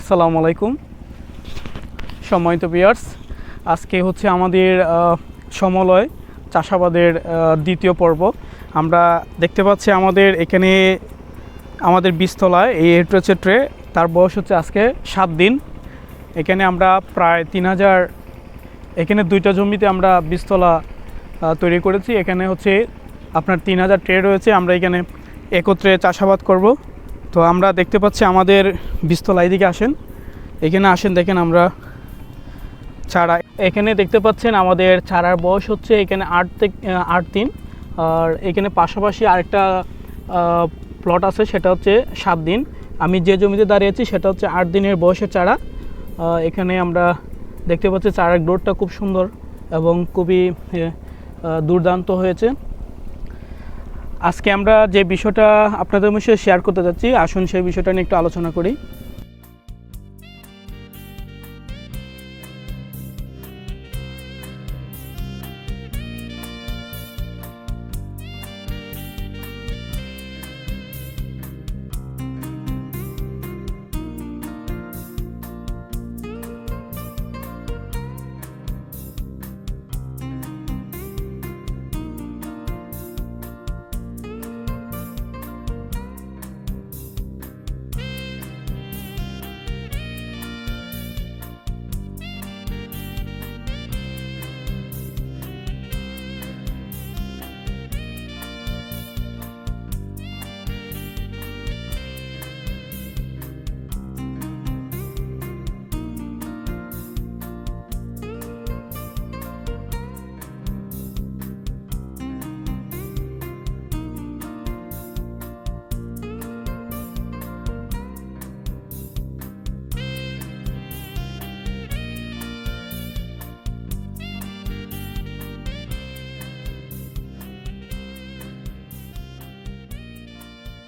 আসসালামু আলাইকুম। সম্মানিত বিয়ার্স আজকে হচ্ছে আমাদের সমলয় চাষাবাদের দ্বিতীয় পর্ব। আমরা দেখতে পাচ্ছি আমাদের এখানে আমাদের বীজতলায় এই হচ্ছে ট্রে তার বয়স হচ্ছে আজকে সাত দিন। এখানে আমরা প্রায় তিন হাজার এখানে দুইটা জমিতে আমরা বীজতলা আহ, তৈরি করেছি। এখানে হচ্ছে আপনার তিন হাজার ট্রে রয়েছে। আমরা এখানে একত্রে চাষাবাদ করব। তো আমরা দেখতে পাচ্ছি আমাদের বীজতলা এদিকে আসেন। এখানে আসেন, দেখেন আমরা চারা। এখানে দেখতে পাচ্ছেন আমাদের চারার বয়স হচ্ছে এখানে আট থেকে আট দিন। আর এখানে পাশাপাশি আরেকটা প্লট আছে, সেটা হচ্ছে সাত দিন। আমি যে জমিতে দাঁড়িয়েছি সেটা হচ্ছে আট দিনের বয়সের চারা। এখানে আমরা দেখতে পাচ্ছি চারার গ্রোথটা খুব সুন্দর এবং খুবই দুর্দান্ত হয়েছে। আজকে আমরা যে বিষয়টা আপনাদের মধ্যে শেয়ার করতে যাচ্ছি, আসুন সেই বিষয়টা নিয়ে একটু আলোচনা করি।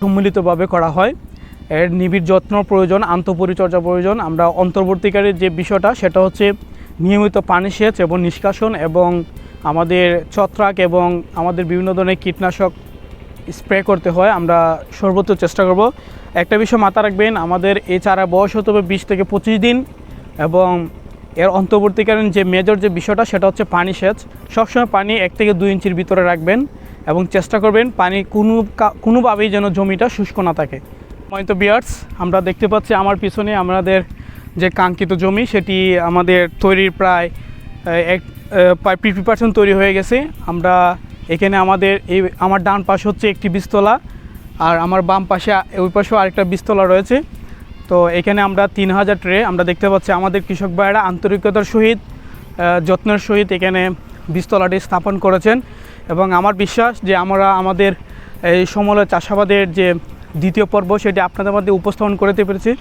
সম্মিলিতভাবে করা হয়। এর নিবিড় যত্ন প্রয়োজন, আন্তঃপরিচর্যা প্রয়োজন। আমরা অন্তর্বর্তীকারীর যে বিষয়টা, সেটা হচ্ছে নিয়মিত পানি সেচ এবং নিষ্কাশন এবং আমাদের ছত্রাক এবং আমাদের বিভিন্ন ধরনের কীটনাশক স্প্রে করতে হয়। আমরা সর্বোচ্চ চেষ্টা করব। একটা বিষয় মাথা রাখবেন, আমাদের এই চারা বয়স হতে হবে বিশ থেকে পঁচিশ দিন এবং এর অন্তর্বর্তীকালীন যে মেজর যে বিষয়টা, সেটা হচ্ছে পানি সেচ। সবসময় পানি এক থেকে দুই ইঞ্চির ভিতরে রাখবেন। এবং চেষ্টা করবেন পানি কোনো কোনোভাবেই যেন জমিটা শুষ্ক না থাকে। ময়তো বিয়ার্স, আমরা দেখতে পাচ্ছি আমার পিছনে আমাদের যে কাঙ্ক্ষিত জমি, সেটি আমাদের তৈরির প্রায় এক প্রায় ফিফটি পার্সেন্ট তৈরি হয়ে গেছে। আমরা এখানে আমাদের এই, আমার ডান পাশ হচ্ছে একটি বীজতলা, আর আমার বাম পাশে ওই পাশেও আরেকটা বীজতলা রয়েছে। তো এখানে আমরা তিন হাজার ট্রে, আমরা দেখতে পাচ্ছি আমাদের কৃষক ভাইয়েরা আন্তরিকতার সহিত যত্নের সহিত এখানে বীজতলাটি স্থাপন করেছেন। এবং আমার বিশ্বাস যে আমরা আমাদের এই সমলয় চাষাবাদের যে দ্বিতীয় পর্ব, সেটি আপনাদের মধ্যে উপস্থাপন করতে পেরেছি।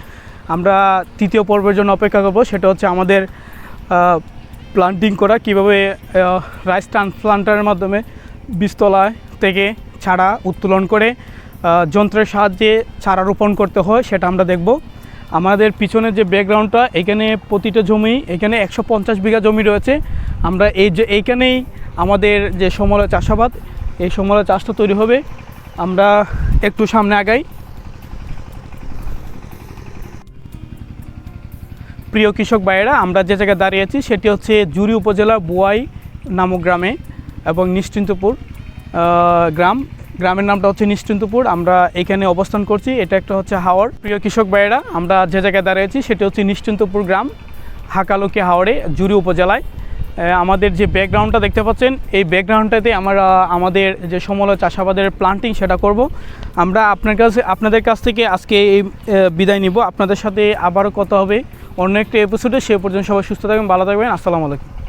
আমরা তৃতীয় পর্বের জন্য অপেক্ষা করব, সেটা হচ্ছে আমাদের প্লান্টিং করা, কীভাবে রাইস ট্রান্সপ্লান্টারের মাধ্যমে বীজতলায় থেকে চারা উত্তোলন করে যন্ত্রের সাহায্যে চারা রোপণ করতে হয়, সেটা আমরা দেখব। আমাদের পিছনের যে ব্যাকগ্রাউন্ডটা এখানে প্রতিটা জমি, এখানে একশো পঞ্চাশ বিঘা জমি রয়েছে। আমরা এই যে, এইখানেই আমাদের যে সমলা চাষাবাদ, এই সমলয় চাষটা তৈরি হবে। আমরা একটু সামনে আগাই। প্রিয় কৃষক ভাইয়েরা, আমরা যে জায়গায় দাঁড়িয়ে আছি, সেটি হচ্ছে জুরি উপজেলা বুয়াই নামক গ্রামে এবং নিশ্চিন্তপুর গ্রাম। গ্রামের নামটা হচ্ছে নিশ্চিন্তপুর। আমরা এখানে অবস্থান করছি। এটা একটা হচ্ছে হাওড় প্রিয় কৃষক ভাইয়েরা, আমরা যে জায়গায় দাঁড়িয়ে আছি, সেটি হচ্ছে নিশ্চিন্তপুর গ্রাম, হাকালুকি হাওড়ে জুরি উপজেলায়। আমাদের যে ব্যাকগ্রাউন্ডটা দেখতে পাচ্ছেন, এই ব্যাকগ্রাউন্ডটাতে আমরা, আমাদের যে সমলয় চাষাবাদের প্লান্টিং সেটা করব। আমরা আপনার কাছে, আপনাদের কাছ থেকে আজকে এই বিদায় নিব। আপনাদের সাথে আবারও কথা হবে অন্য একটা এপিসোডে সে পর্যন্ত সবাই সুস্থ থাকবেন, ভালো থাকবেন। আসসালামু আলাইকুম।